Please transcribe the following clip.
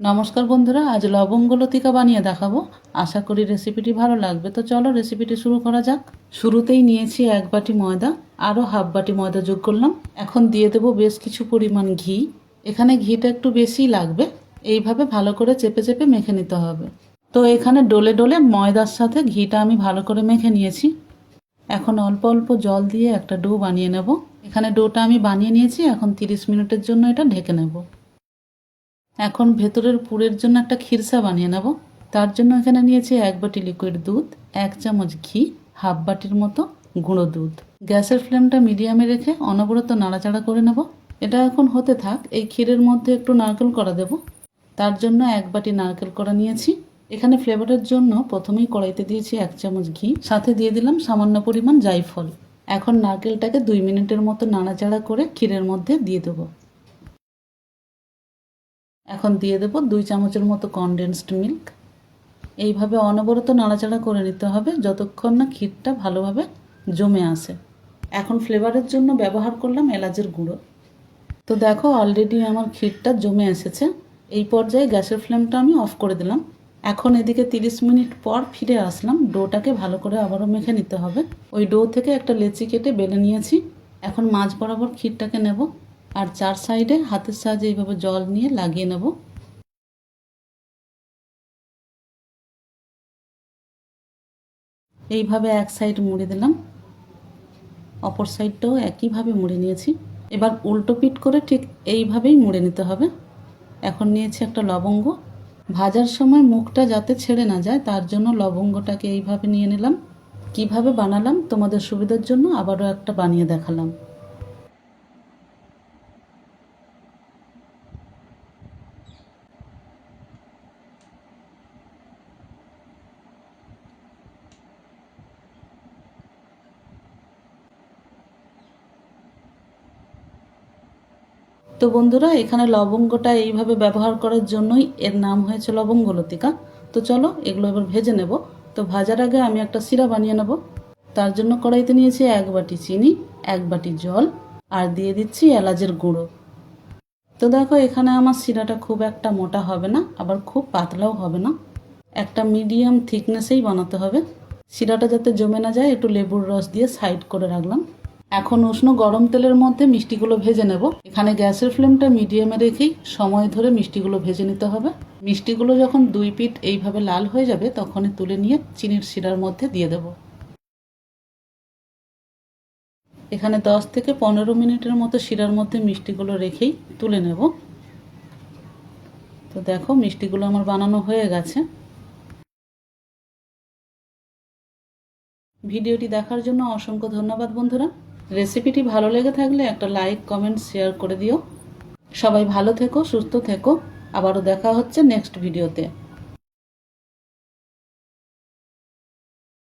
নমস্কার বন্ধুরা, আজ লবঙ্গ লতিকা বানিয়ে দেখাবো। আশা করি রেসিপিটি ভালো লাগবে। তো চলো রেসিপিটি শুরু করা যাক। শুরুতেই নিয়েছি এক বাটি ময়দা আরও হাফ বাটি ময়দা যোগ করলাম। এখন দিয়ে দেবো বেশ কিছু পরিমাণ ঘি। এখানে ঘিটা একটু বেশিই লাগবে। এইভাবে ভালো করে চেপে চেপে মেখে নিতে হবে। তো এখানে ডোলে ডোলে ময়দার সাথে ঘিটা আমি ভালো করে মেখে নিয়েছি। এখন অল্প অল্প জল দিয়ে একটা ডো বানিয়ে নেব। এখানে ডোটা আমি বানিয়ে নিয়েছি। এখন তিরিশ মিনিটের জন্য এটা ঢেকে নেব। এখন ভেতরের পুরের জন্য একটা খিরসা বানিয়ে নেব। তার জন্য এখানে নিয়েছি এক বাটি লিকুইড দুধ, এক চামচ ঘি, হাফ বাটির মতো গুঁড়ো দুধ। গ্যাসের ফ্লেমটা মিডিয়ামে রেখে অনবরত নাড়াচাড়া করে নেব। এটা এখন হতে থাক, এই ক্ষীরের মধ্যে একটু নারকেল করা দেব। তার জন্য এক বাটি নারকেল করা নিয়েছি। এখানে ফ্লেভারের জন্য প্রথমেই কড়াইতে দিয়েছি এক চামচ ঘি, সাথে দিয়ে দিলাম সামান্য পরিমাণ জাইফল এখন নারকেলটাকে দুই মিনিটের মতো নাড়াচাড়া করে ক্ষীরের মধ্যে দিয়ে দেবো। এখন দিয়ে দেবো দুই চামচের মতো কনডেন্সড মিল্ক এইভাবে অনবরত নাড়াচাড়া করে নিতে হবে যতক্ষণ না ক্ষীরটা ভালোভাবে জমে আসে। এখন ফ্লেভারের জন্য ব্যবহার করলাম এলাচের গুঁড়ো। তো দেখো অলরেডি আমার ক্ষীরটা জমে এসেছে। এই পর্যায়ে গ্যাসের ফ্লেমটা আমি অফ করে দিলাম। এখন এদিকে তিরিশ মিনিট পর ফিরে আসলাম। ডোটাকে ভালো করে আবারও মেখে নিতে হবে। ওই ডো থেকে একটা লেচি কেটে বেলে নিয়েছি। এখন মাছ বরাবর ক্ষীরটাকে নেব। আর চার সাইডে হাতের সাহায্যে এইভাবে জল নিয়ে লাগিয়ে নেব। এইভাবে এক সাইড মুড়ে দিলাম। অপর সাইডটাও একইভাবে মুড়ে নিয়েছি। এবার উল্টো পিট করে ঠিক এইভাবেই মুড়ে নিতে হবে। এখন নিয়েছি একটা লবঙ্গ। ভাজার সময় মুখটা যাতে ছেড়ে না যায়, তার জন্য লবঙ্গটাকে এইভাবে নিয়ে নিলাম। কীভাবে বানালাম তোমাদের সুবিধার জন্য আবারও একটা বানিয়ে দেখালাম। তো বন্ধুরা, এখানে লবঙ্গটা এইভাবে ব্যবহার করার জন্যই এর নাম হয়েছে লবঙ্গ লতিকা। তো চলো, এগুলো এবার ভেজে নেব। তো ভাজার আগে আমি একটা সিরা বানিয়ে নেব। তার জন্য কড়াইতে নিয়েছি এক বাটি চিনি, এক বাটি জল, আর দিয়ে দিচ্ছি এলাচের গুঁড়ো। তো দেখো, এখানে আমার সিরাটা খুব একটা মোটা হবে না, আবার খুব পাতলাও হবে না। একটা মিডিয়াম থিকনেসেই বানাতে হবে। সিরাটা যাতে জমে না যায়, একটু লেবুর রস দিয়ে সাইড করে রাখলাম। এখন উষ্ণ গরম তেলের মধ্যে মিষ্টিগুলো ভেজে নেব। এখানে গ্যাসের ফ্লেমটা মিডিয়ামে রেখেই সময় ধরে মিষ্টিগুলো ভেজে নিতে হবে। মিষ্টিগুলো যখন দুই পিঠ এইভাবে লাল হয়ে যাবে, তখনই তুলে নিয়ে চিনির শিরার মধ্যে দিয়ে দেব। এখানে দশ থেকে পনেরো মিনিটের মতো শিরার মধ্যে মিষ্টিগুলো রেখেই তুলে নেব। তো দেখো, মিষ্টিগুলো আমার বানানো হয়ে গেছে। ভিডিওটি দেখার জন্য অসংখ্য ধন্যবাদ বন্ধুরা। রেসিপিটি ভালো লেগে থাকলে একটা লাইক, কমেন্ট, শেয়ার করে দিও। সবাই ভালো থেকো, সুস্থ থেকো। আবারও দেখা হচ্ছে নেক্সট ভিডিওতে।